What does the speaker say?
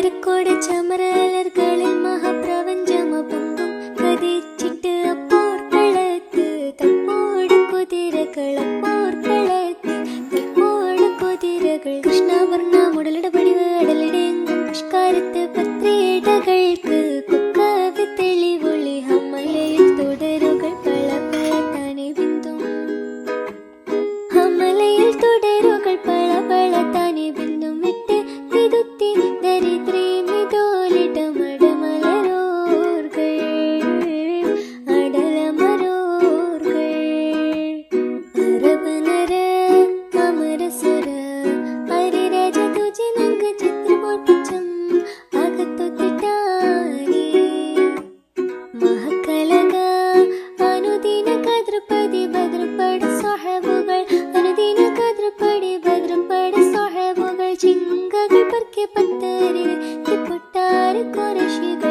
கருக்கோட சமரலர்களில் மகப்பிரபஞ்சம் பொங்கும். கதிச்சிட்டு அப்போர்களத்து தம்மோடு குதிரைகள் அப்போர்களத்து தம்மோடு குதிரைகள். கிருஷ்ணாவர்ணா உடலிட படிவு அடலிடெங்கும். புஷ்காரத்து கதிர்பதி பத்ரப்படு சாஹபுகள் அனுதின கதிர்படி பத்ரப்படு சாஹபுகள் சிங்ககள் பற்கே பத்தரில். திப்புட்டாறு குறைஷிகள்.